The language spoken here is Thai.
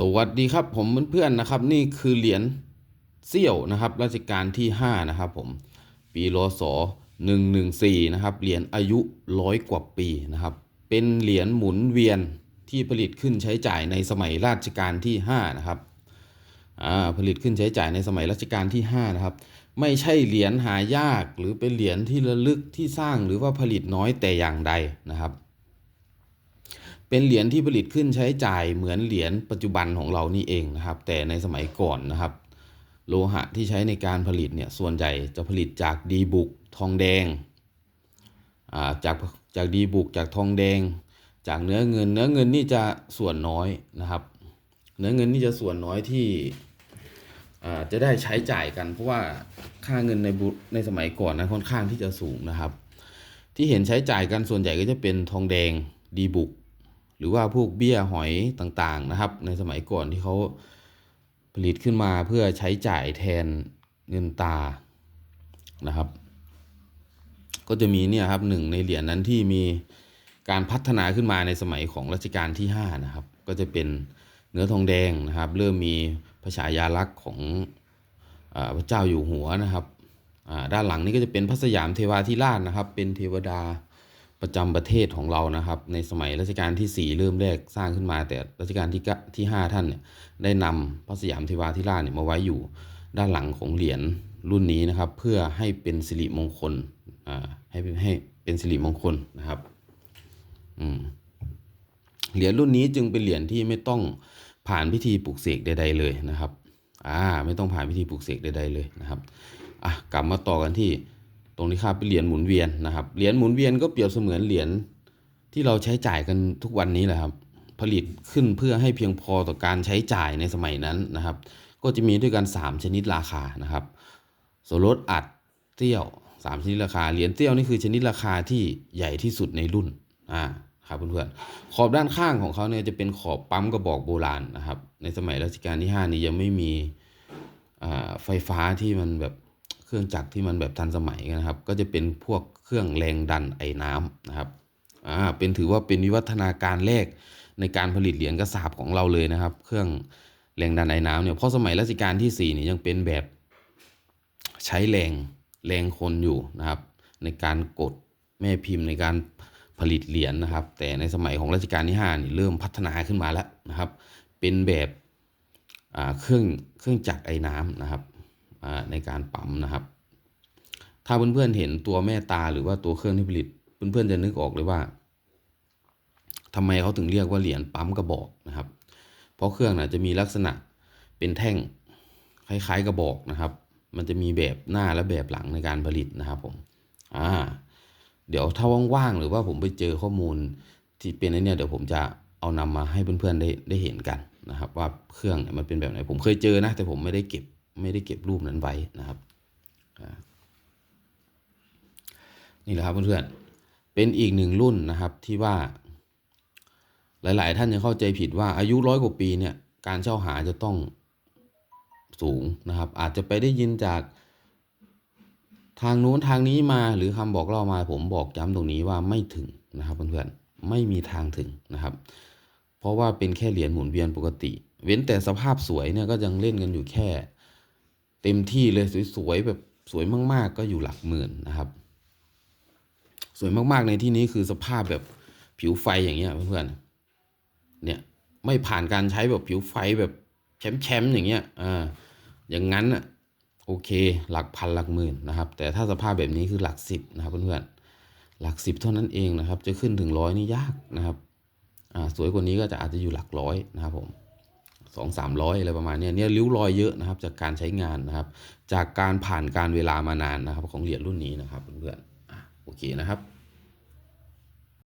สวัสดีครับผมเพื่อนๆนะครับ นี่คือเหรียญเซี่ยวนะครับรัชกาลที่ 5 นะครับผม ปีรศ114 นะครับ เหรียญอายุร้อยกว่าปีนะครับ เป็นเหรียญหมุนเวียนที่ผลิตขึ้นใช้จ่ายในสมัยรัชกาลที่ 5 นะครับผลิตขึ้นใช้จ่ายในสมัยรัชกาลที่ 5 นะครับ ไม่ใช่เหรียญหายากหรือเป็นเหรียญที่ระลึกที่สร้างหรือว่าผลิตน้อยแต่อย่างใดนะครับ เป็นเหรียญที่ผลิตขึ้นใช้จ่ายเหมือนเหรียญปัจจุบันของเรานี่เองนะครับ แต่ในสมัยก่อนนะครับ โลหะที่ใช้ในการผลิตเนี่ยส่วนใหญ่จะผลิตจากดีบุกทองแดงาจากจากดีบุกจากทองแดง จากเนื้อเงิน เนื้อเงินนี่จะส่วนน้อยนะครับ เนื้อเงินนี่จะส่วนน้อยที่จะได้ใช้จ่ายกัน เพราะว่าค่าเงินในบุในสมัยก่อนนะค่อนข้างที่จะสูงนะครับ ที่เห็นใช้จ่ายกันส่วนใหญ่ก็จะเป็นทองแดงดีบุก หรือว่าพวกเบี้ยหอยต่างๆนะครับ ในสมัยก่อนที่เขาผลิตขึ้นมาเพื่อใช้จ่ายแทนเงินตานะครับ ก็จะมีเนี่ยครับหนึ่งในเหรียญนั้นที่มีการพัฒนาขึ้นมาในสมัยของรัชกาลที่ 5 นะครับ ก็จะเป็นเนื้อทองแดงนะครับ เริ่มมีพระฉายาลักษณ์ของอพระเจ้าอยู่หัวนะครับด้านหลังนี้ก็จะเป็นพระสยามเทวาธิราชนะครับ เป็นเทวดา ประจำประเทศของเรานะครับ ในสมัยรัชกาลที่ 4 เริ่มแรกสร้างขึ้นมา แต่รัชกาลที่ที่ 5 ท่านเนี่ยได้นำพระสยามเทวาธิราชเนี่ยมาไว้อยู่ด้านหลังของเหรียญรุ่นนี้นะครับ เพื่อให้เป็นสิริมงคลอ่าให้ให้เป็นสิริมงคลนะครับอืมเหรียญรุ่นนี้จึงเป็นเหรียญที่ไม่ต้องผ่านพิธีปลุกเสกใด ๆ เลยนะครับอ่าไม่ต้องผ่านพิธีปลุกเสกใดๆเลยนะครับอะกลับมาต่อกันที่ ตรงนี้ครับเป็นเหรียญหมุนเวียนนะครับ เหรียญหมุนเวียนก็เปรียบเสมือนเหรียญที่เราใช้จ่ายกันทุกวันนี้แหละครับ ผลิตขึ้นเพื่อให้เพียงพอต่อการใช้จ่ายในสมัยนั้นนะครับ ก็จะมีด้วยกัน 3 ชนิดราคานะครับโซลดอัดเตี้ยว 3 ชนิดราคา เหรียญเตี้ยวนี่คือชนิดราคาที่ใหญ่ที่สุดในรุ่นอ่าครับเพื่อนๆขอบด้านข้างของเขาเนี่ยจะเป็นขอบปั๊มกระบอกโบราณนะครับ ในสมัยรัชกาลที่ 5 นี้ยังไม่มีไฟฟ้าที่มันแบบ เครื่องจักรที่มันแบบทันสมัยนะครับ ก็จะเป็นพวกเครื่องแรงดันไอ้น้ำนะครับอ่าเป็นถือว่าเป็นวิวัฒนาการแรกในการผลิตเหรียญกระสาบของเราเลยนะครับ เครื่องแรงดันไอ้น้ำเนี่ยเพราะสมัยรัชกาลที่สี่เนี่ยยังเป็นแบบใช้แรงแรงคนอยู่นะครับ ในการกดแม่พิมพ์ในการผลิตเหรียญนะครับ แต่ในสมัยของรัชกาลที่ห้านี่เริ่มพัฒนาขึ้นมาแล้วนะครับ เป็นแบบอ่าเครื่องเครื่องจักรไอ้น้ำนะครับ ในการปั๊มนะครับ ถ้าเพื่อนๆเห็นตัวแม่ตาหรือว่าตัวเครื่องที่ผลิต เพื่อนๆจะนึกออกเลยว่าทำไมเขาถึงเรียกว่าเหรียญปั๊มกระบอกนะครับ เพราะเครื่องนะจะมีลักษณะเป็นแท่งคล้ายๆกระบอกนะครับ มันจะมีแบบหน้าและแบบหลังในการผลิตนะครับผมอ่าเดี๋ยวถ้าว่างๆหรือว่าผมไปเจอข้อมูลที่เป็นไอ้เนี่ยเดี๋ยวผมจะเอานำมาให้เพื่อนๆได้ได้เห็นกันนะครับ ว่าเครื่องเนี่ยมันเป็นแบบไหนผมเคยเจอนะ แต่ผมไม่ได้เก็บ ไม่ได้เก็บรูปนั้นไว้นะครับนี่แหละครับเพื่อนๆเป็นอีกหนึ่งรุ่นนะครับที่ว่า หลาย ๆ ท่านยังเข้าใจผิดว่าอายุร้อยกว่าปีเนี่ยการเช่าหาจะต้องสูงนะครับ อาจจะไปได้ยินจากทางนู้นทางนี้มาหรือคำบอกเล่ามาผมบอกย้ำตรงนี้ว่าไม่ถึงนะครับเพื่อนๆไม่มีทางถึงนะครับ เพราะว่าเป็นแค่เหรียญหมุนเวียนปกติ เว้นแต่สภาพสวยเนี่ยก็ยังเล่นกันอยู่แค่ เต็มที่เลยสวยๆแบบสวยมาก ๆ ก็อยู่หลักหมื่นนะครับ สวยมากๆในที่นี้คือสภาพแบบผิวไฟอย่างเงี้ยเพื่อนๆเนี่ยไม่ผ่านการใช้แบบผิวไฟแบบแชมป์ๆอย่างเงี้ยอ่าอย่างนั้นอะโอเค หลักพันหลักหมื่นนะครับ แต่ถ้าสภาพแบบนี้คือหลักสิบนะครับเพื่อนๆหลักสิบเท่านั้นเองนะครับ จะขึ้นถึงร้อยนี่ยากนะครับอ่าสวยกว่านี้ก็จะอาจจะอยู่หลักร้อยนะครับผม สองสามร้อยอะไรประมาณนี้เนี่ยริ้วรอยเยอะนะครับ จากการใช้งานนะครับ จากการผ่านการเวลามานานนะครับ ของเหรียญรุ่นนี้นะครับเพื่อนๆโอเคนะครับ